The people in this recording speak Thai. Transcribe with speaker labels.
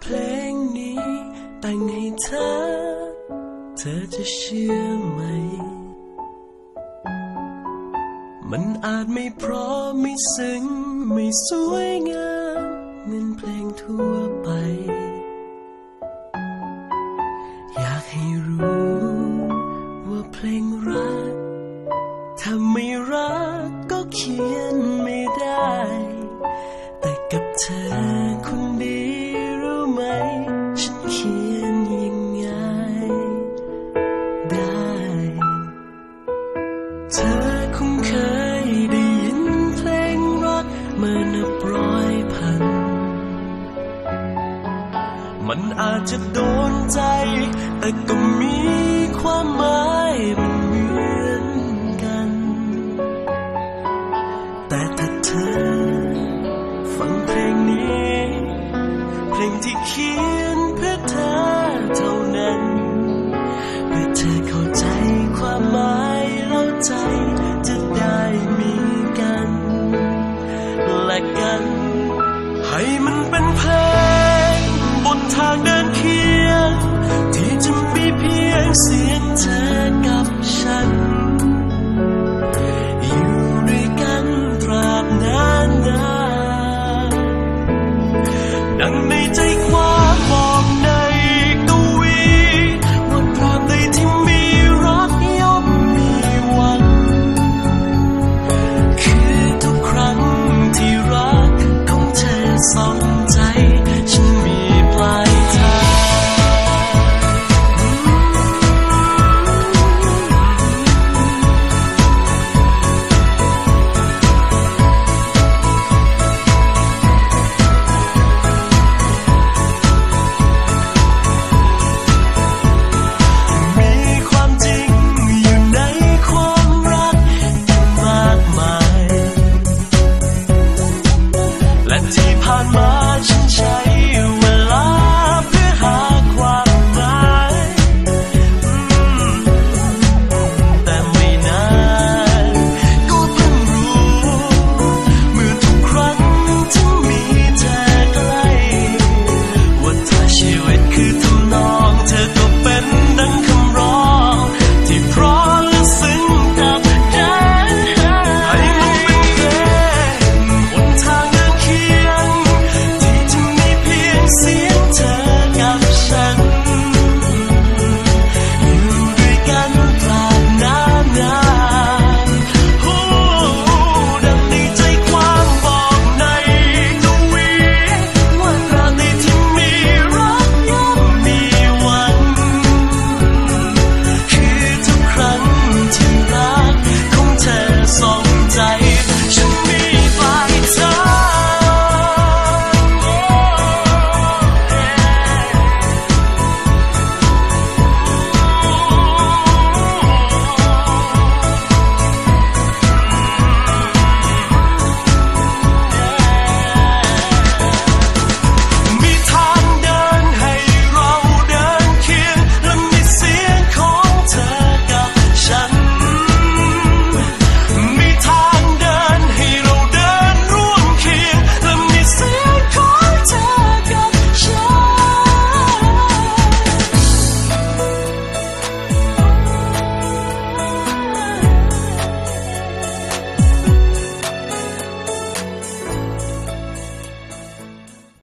Speaker 1: เพลงนี้แต่งให้เธอ เธอจะเชื่อไหม มันอาจไม่เพราะไม่ซึ้งไม่สวยงามเหมือนเพลงทั่วไป อยากให้รู้ ว่าเพลงรัก ถ้าไม่รักก็เขียน มันอาจจะโดนใจ แต่ก็มีความหมายมันเหมือนกัน แต่ถ้าเธอ ฟังเพลงนี้ เพลงที่เขียนเพื่อเธอเท่านั้น เพื่อเธอเข้าใจความหมายแล้วใจ